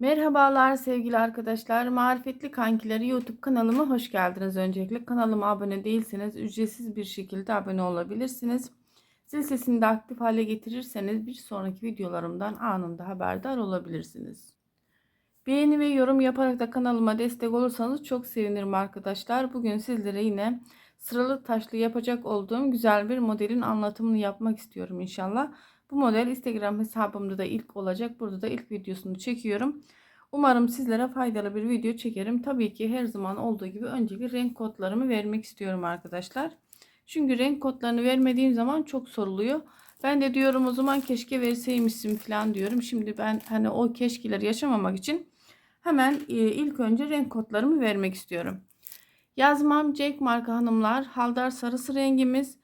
Merhabalar sevgili arkadaşlar. Marifetli Kankileri YouTube kanalıma hoş geldiniz. Öncelikle kanalıma abone değilseniz ücretsiz bir şekilde abone olabilirsiniz. Zil sesini de aktif hale getirirseniz bir sonraki videolarımdan anında haberdar olabilirsiniz. Beğeni ve yorum yaparak da kanalıma destek olursanız çok sevinirim arkadaşlar. Bugün sizlere yine sıralı taşlı yapacak olduğum güzel bir modelin anlatımını yapmak istiyorum inşallah. Bu model Instagram hesabımda da ilk olacak. Burada da ilk videosunu çekiyorum. Umarım sizlere faydalı bir video çekerim. Tabii ki her zaman olduğu gibi önceki renk kodlarımı vermek istiyorum arkadaşlar. Çünkü renk kodlarını vermediğim zaman çok soruluyor. Ben de diyorum o zaman keşke verseymişsin falan diyorum. Şimdi ben hani o keşkeleri yaşamamak için hemen e, ilk önce renk kodlarımı vermek istiyorum. Yazmam Jack marka hanımlar. Haldar sarısı rengimiz.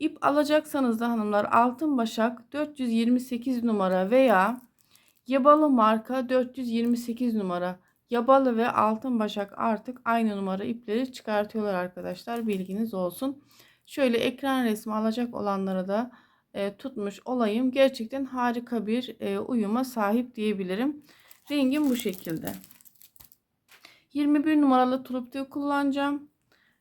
İp alacaksanız da hanımlar altın başak 428 numara veya yabalı marka 428 numara. Yabalı ve altın başak artık aynı numara ipleri çıkartıyorlar arkadaşlar. Bilginiz olsun. Şöyle ekran resmi alacak olanlara da e, tutmuş olayım. Gerçekten harika bir e, uyuma sahip diyebilirim. Rengim bu şekilde. 21 numaralı tulip tüyü kullanacağım.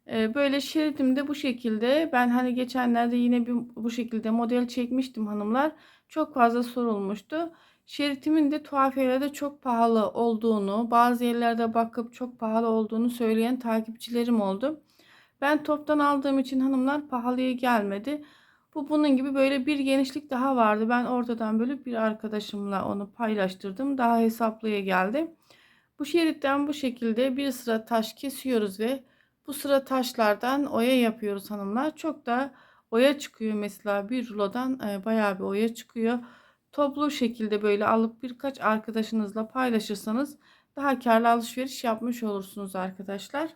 Böyle şeridim de bu şekilde. Ben hani geçenlerde yine bir bu şekilde model çekmiştim hanımlar. Çok fazla sorulmuştu. Şeritimin de tuhafiyelerde çok pahalı olduğunu, bazı yerlerde bakıp çok pahalı olduğunu söyleyen takipçilerim oldu. Ben toptan aldığım için hanımlar pahalıya gelmedi. Bu bunun gibi böyle bir genişlik daha vardı. Ben ortadan böyle bir arkadaşımla onu paylaştırdım. Daha hesaplıya geldi. Bu şeritten bu şekilde bir sıra taş kesiyoruz ve bu sıra taşlardan oya yapıyoruz hanımlar. Çok da oya çıkıyor mesela bir rulodan e, bayağı bir oya çıkıyor. Toplu şekilde böyle alıp birkaç arkadaşınızla paylaşırsanız daha karlı alışveriş yapmış olursunuz arkadaşlar.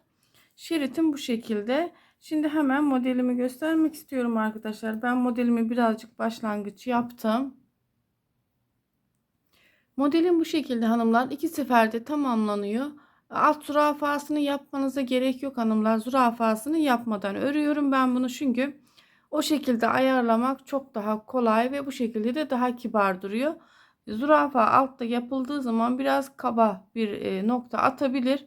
Şeritim bu şekilde. Şimdi hemen modelimi göstermek istiyorum arkadaşlar. Ben modelimi birazcık başlangıç yaptım. Modelim bu şekilde hanımlar. iki seferde tamamlanıyor. Alt zürafasını yapmanıza gerek yok hanımlar. Zürafasını yapmadan örüyorum ben bunu çünkü o şekilde ayarlamak çok daha kolay ve bu şekilde de daha kibar duruyor. Zürafa altta yapıldığı zaman biraz kaba bir e, nokta atabilir.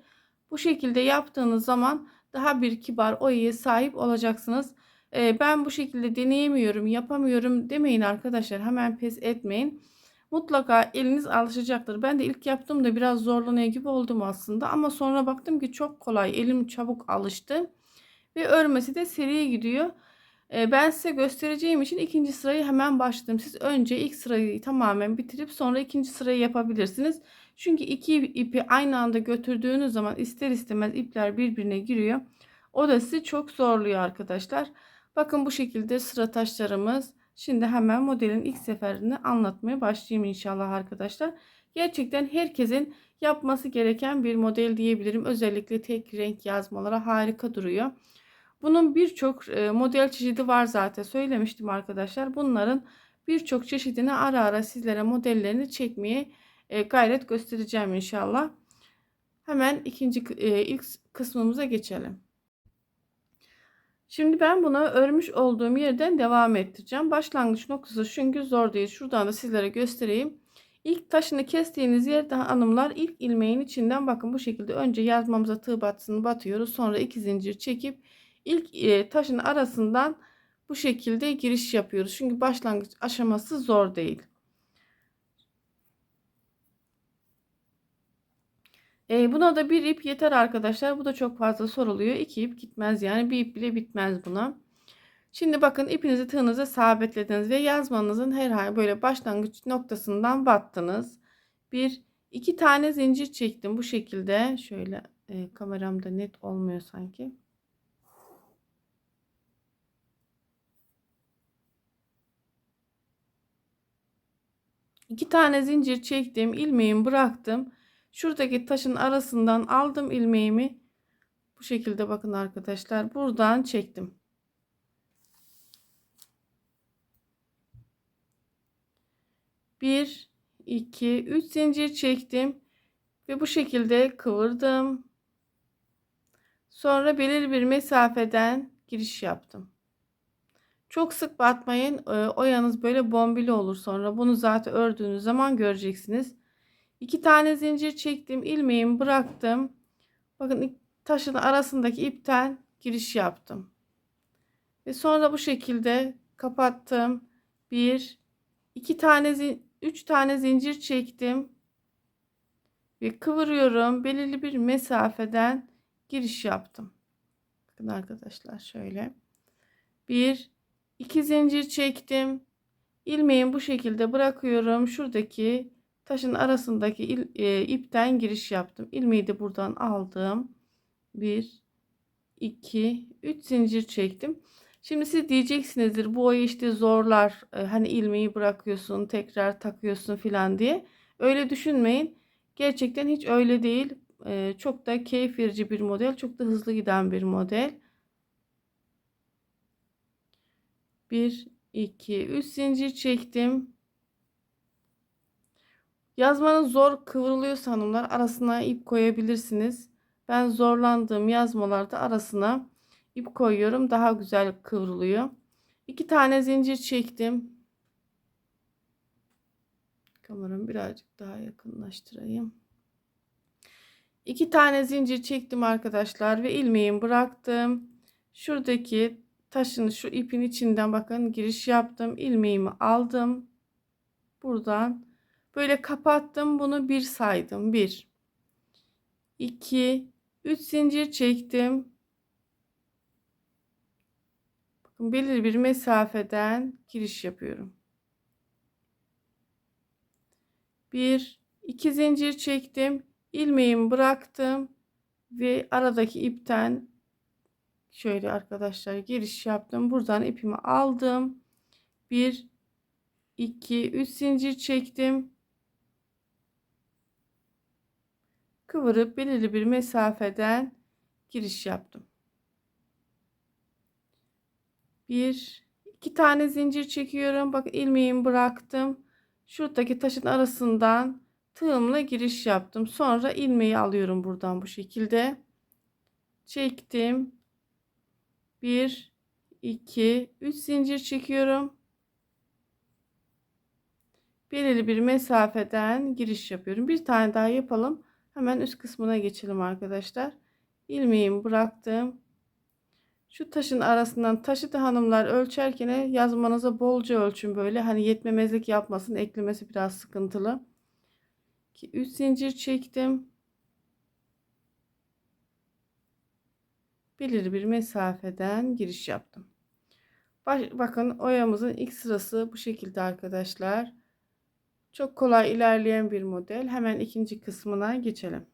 Bu şekilde yaptığınız zaman daha bir kibar oyaya sahip olacaksınız. E, ben bu şekilde deneyemiyorum, yapamıyorum demeyin arkadaşlar. Hemen pes etmeyin mutlaka eliniz alışacaktır. Ben de ilk yaptığımda biraz zorlanıyor gibi oldum aslında ama sonra baktım ki çok kolay. Elim çabuk alıştı ve örmesi de seriye gidiyor. Ee, ben size göstereceğim için ikinci sırayı hemen başladım. Siz önce ilk sırayı tamamen bitirip sonra ikinci sırayı yapabilirsiniz. Çünkü iki ipi aynı anda götürdüğünüz zaman ister istemez ipler birbirine giriyor. O da sizi çok zorluyor arkadaşlar. Bakın bu şekilde sıra taşlarımız Şimdi hemen modelin ilk seferini anlatmaya başlayayım inşallah arkadaşlar. Gerçekten herkesin yapması gereken bir model diyebilirim. Özellikle tek renk yazmalara harika duruyor. Bunun birçok e, model çeşidi var zaten söylemiştim arkadaşlar. Bunların birçok çeşidini ara ara sizlere modellerini çekmeye e, gayret göstereceğim inşallah. Hemen ikinci e, ilk kısmımıza geçelim. Şimdi ben bunu örmüş olduğum yerden devam ettireceğim. Başlangıç noktası çünkü zor değil. Şuradan da sizlere göstereyim. İlk taşını kestiğiniz yerde hanımlar ilk ilmeğin içinden bakın bu şekilde önce yazmamıza tığ batısını batıyoruz. Sonra iki zincir çekip ilk e, taşın arasından bu şekilde giriş yapıyoruz. Çünkü başlangıç aşaması zor değil. E, buna da bir ip yeter arkadaşlar. Bu da çok fazla soruluyor. İki ip gitmez yani bir ip bile bitmez buna. Şimdi bakın ipinizi tığınıza sabitlediniz ve yazmanızın herhangi böyle başlangıç noktasından battınız. Bir iki tane zincir çektim bu şekilde. Şöyle e, kameramda net olmuyor sanki. İki tane zincir çektim, ilmeğimi bıraktım. Şuradaki taşın arasından aldım ilmeğimi. Bu şekilde bakın arkadaşlar. Buradan çektim. Bir, iki, üç zincir çektim. Ve bu şekilde kıvırdım. Sonra belirli bir mesafeden giriş yaptım. Çok sık batmayın. Oyanız böyle bombili olur sonra. Bunu zaten ördüğünüz zaman göreceksiniz. İki tane zincir çektim. ilmeğimi bıraktım. Bakın taşın arasındaki ipten giriş yaptım. Ve sonra bu şekilde kapattım. Bir, iki tane, üç tane zincir çektim. Ve kıvırıyorum. Belirli bir mesafeden giriş yaptım. Bakın arkadaşlar şöyle. Bir, iki zincir çektim. ilmeğimi bu şekilde bırakıyorum. Şuradaki taşın arasındaki il, e, ipten giriş yaptım. ilmeği de buradan aldım. 1 2 3 zincir çektim. Şimdi siz diyeceksinizdir bu oyu işte zorlar. E, hani ilmeği bırakıyorsun, tekrar takıyorsun filan diye. Öyle düşünmeyin. Gerçekten hiç öyle değil. E, çok da keyif verici bir model, çok da hızlı giden bir model. 1 2 3 zincir çektim. Yazmanız zor kıvrılıyorsa hanımlar arasına ip koyabilirsiniz. Ben zorlandığım yazmalarda arasına ip koyuyorum. Daha güzel kıvrılıyor. İki tane zincir çektim. Kameramı birazcık daha yakınlaştırayım. İki tane zincir çektim arkadaşlar ve ilmeğimi bıraktım. Şuradaki taşın şu ipin içinden bakın giriş yaptım. ilmeğimi aldım. Buradan Böyle kapattım. Bunu bir saydım. 1 2 3 zincir çektim. Bakın belirli bir mesafeden giriş yapıyorum. 1 2 zincir çektim. ilmeğimi bıraktım ve aradaki ipten şöyle arkadaşlar giriş yaptım. Buradan ipimi aldım. 1 2 3 zincir çektim. Kıvırıp belirli bir mesafeden giriş yaptım. Bir, iki tane zincir çekiyorum. Bak ilmeğimi bıraktım. Şuradaki taşın arasından tığımla giriş yaptım. Sonra ilmeği alıyorum buradan bu şekilde. Çektim. Bir, iki, üç zincir çekiyorum. Belirli bir mesafeden giriş yapıyorum. Bir tane daha yapalım. Hemen üst kısmına geçelim arkadaşlar. İlmeğimi bıraktım. Şu taşın arasından taşı da hanımlar ölçerken yazmanıza bolca ölçün böyle. Hani yetmemezlik yapmasın. Eklemesi biraz sıkıntılı. 3 zincir çektim. Belirli bir mesafeden giriş yaptım. Baş, bakın oyamızın ilk sırası bu şekilde arkadaşlar. Çok kolay ilerleyen bir model. Hemen ikinci kısmına geçelim.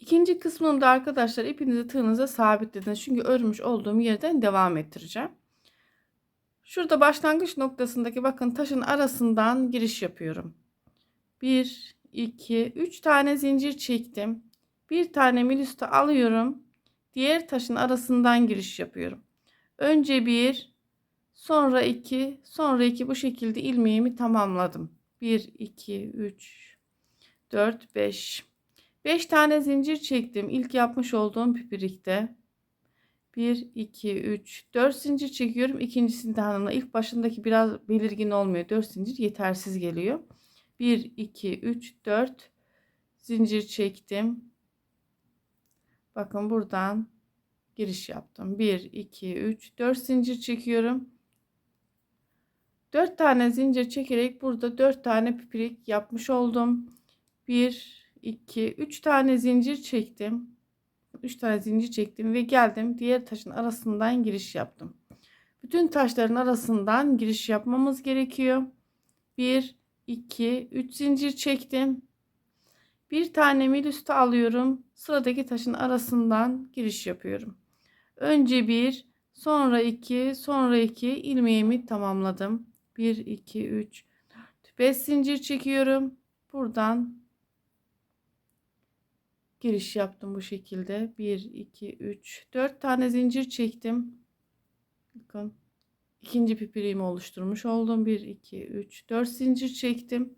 İkinci kısmında arkadaşlar ipinizi tığınıza sabitlediniz. Çünkü örmüş olduğum yerden devam ettireceğim. Şurada başlangıç noktasındaki bakın taşın arasından giriş yapıyorum. 1, 2, 3 tane zincir çektim. Bir tane milüste alıyorum. Diğer taşın arasından giriş yapıyorum. Önce bir, Sonra 2, sonra 2 bu şekilde ilmeğimi tamamladım. 1, 2, 3, 4, 5. 5 tane zincir çektim. İlk yapmış olduğum pipirikte. 1, 2, 3, 4 zincir çekiyorum. İkincisinde hanımla ilk başındaki biraz belirgin olmuyor. 4 zincir yetersiz geliyor. 1, 2, 3, 4 zincir çektim. Bakın buradan giriş yaptım. 1, 2, 3, 4 zincir çekiyorum. 4 tane zincir çekerek burada 4 tane pipirik yapmış oldum. 1 2 3 tane zincir çektim. 3 tane zincir çektim ve geldim diğer taşın arasından giriş yaptım. Bütün taşların arasından giriş yapmamız gerekiyor. 1 2 3 zincir çektim. Bir tane mil üstü alıyorum. Sıradaki taşın arasından giriş yapıyorum. Önce bir, sonra iki, sonra iki ilmeğimi tamamladım. 1 2 3 4 5 zincir çekiyorum. Buradan giriş yaptım bu şekilde. 1 2 3 4 tane zincir çektim. Bakın ikinci pipiriğimi oluşturmuş oldum. 1 2 3 4 zincir çektim.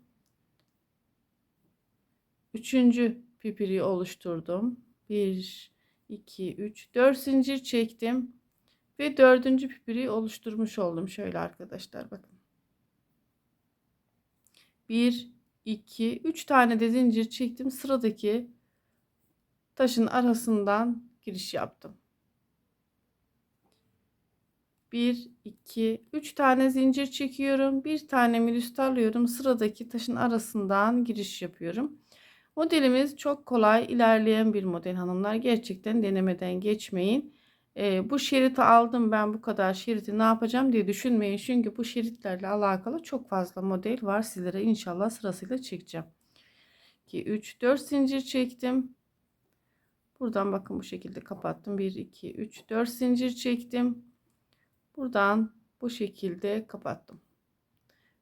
Üçüncü pipiriği oluşturdum. 1 2 3 4 zincir çektim ve dördüncü pipiriği oluşturmuş oldum şöyle arkadaşlar bakın 1 2 3 tane de zincir çektim. Sıradaki taşın arasından giriş yaptım. 1 2 3 tane zincir çekiyorum. Bir tane milüst alıyorum. Sıradaki taşın arasından giriş yapıyorum. Modelimiz çok kolay ilerleyen bir model hanımlar. Gerçekten denemeden geçmeyin. Ee, bu şeriti aldım ben bu kadar şeriti ne yapacağım diye düşünmeyin. Çünkü bu şeritlerle alakalı çok fazla model var. Sizlere inşallah sırasıyla çekeceğim. 2, 3, 4 zincir çektim. Buradan bakın bu şekilde kapattım. 1, 2, 3, 4 zincir çektim. Buradan bu şekilde kapattım.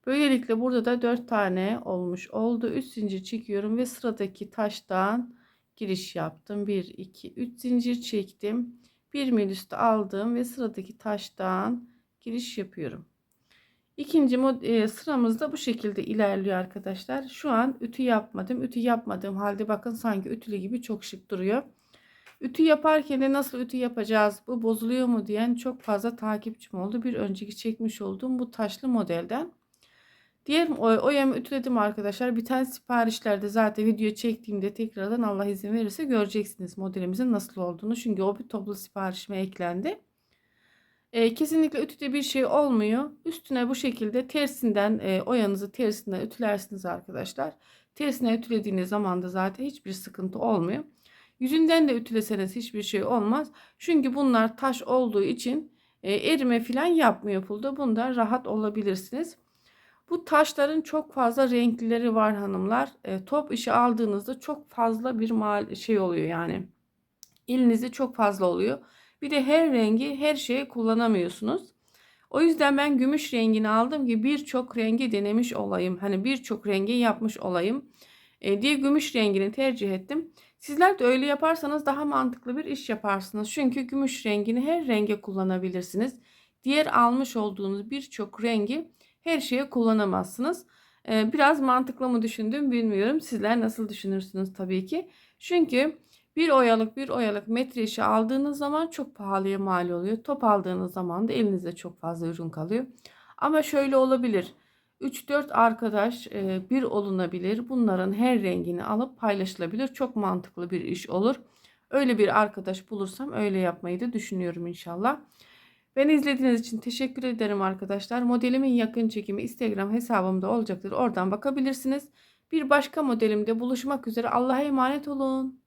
Böylelikle burada da 4 tane olmuş oldu. 3 zincir çekiyorum ve sıradaki taştan giriş yaptım. 1, 2, 3 zincir çektim. Bir mil üstü aldım ve sıradaki taştan giriş yapıyorum. İkinci e, sıramızda bu şekilde ilerliyor arkadaşlar. Şu an ütü yapmadım. Ütü yapmadığım halde bakın sanki ütülü gibi çok şık duruyor. Ütü yaparken de nasıl ütü yapacağız bu bozuluyor mu diyen çok fazla takipçim oldu. Bir önceki çekmiş olduğum bu taşlı modelden. Diğer oyamı ütüledim arkadaşlar. Biten siparişlerde zaten video çektiğimde tekrardan Allah izin verirse göreceksiniz modelimizin nasıl olduğunu. Çünkü o bir toplu siparişime eklendi. E, kesinlikle ütüde bir şey olmuyor. Üstüne bu şekilde tersinden e, oyanızı tersinden ütülersiniz arkadaşlar. Tersine ütülediğiniz zaman da zaten hiçbir sıkıntı olmuyor. Yüzünden de ütüleseniz hiçbir şey olmaz. Çünkü bunlar taş olduğu için e, erime falan yapmıyor pulda. Bunda rahat olabilirsiniz. Bu taşların çok fazla renkleri var hanımlar. E, top işi aldığınızda çok fazla bir mal şey oluyor yani. Elinizde çok fazla oluyor. Bir de her rengi her şeye kullanamıyorsunuz. O yüzden ben gümüş rengini aldım ki birçok rengi denemiş olayım. Hani birçok rengi yapmış olayım e, diye gümüş rengini tercih ettim. Sizler de öyle yaparsanız daha mantıklı bir iş yaparsınız. Çünkü gümüş rengini her renge kullanabilirsiniz. Diğer almış olduğunuz birçok rengi her şeye kullanamazsınız. Ee, biraz mantıklı mı düşündüm bilmiyorum. Sizler nasıl düşünürsünüz tabii ki. Çünkü bir oyalık bir oyalık metre işi aldığınız zaman çok pahalıya mal oluyor. Top aldığınız zaman da elinizde çok fazla ürün kalıyor. Ama şöyle olabilir. 3-4 arkadaş e, bir olunabilir. Bunların her rengini alıp paylaşılabilir. Çok mantıklı bir iş olur. Öyle bir arkadaş bulursam öyle yapmayı da düşünüyorum inşallah. Beni izlediğiniz için teşekkür ederim arkadaşlar. Modelimin yakın çekimi Instagram hesabımda olacaktır. Oradan bakabilirsiniz. Bir başka modelimde buluşmak üzere. Allah'a emanet olun.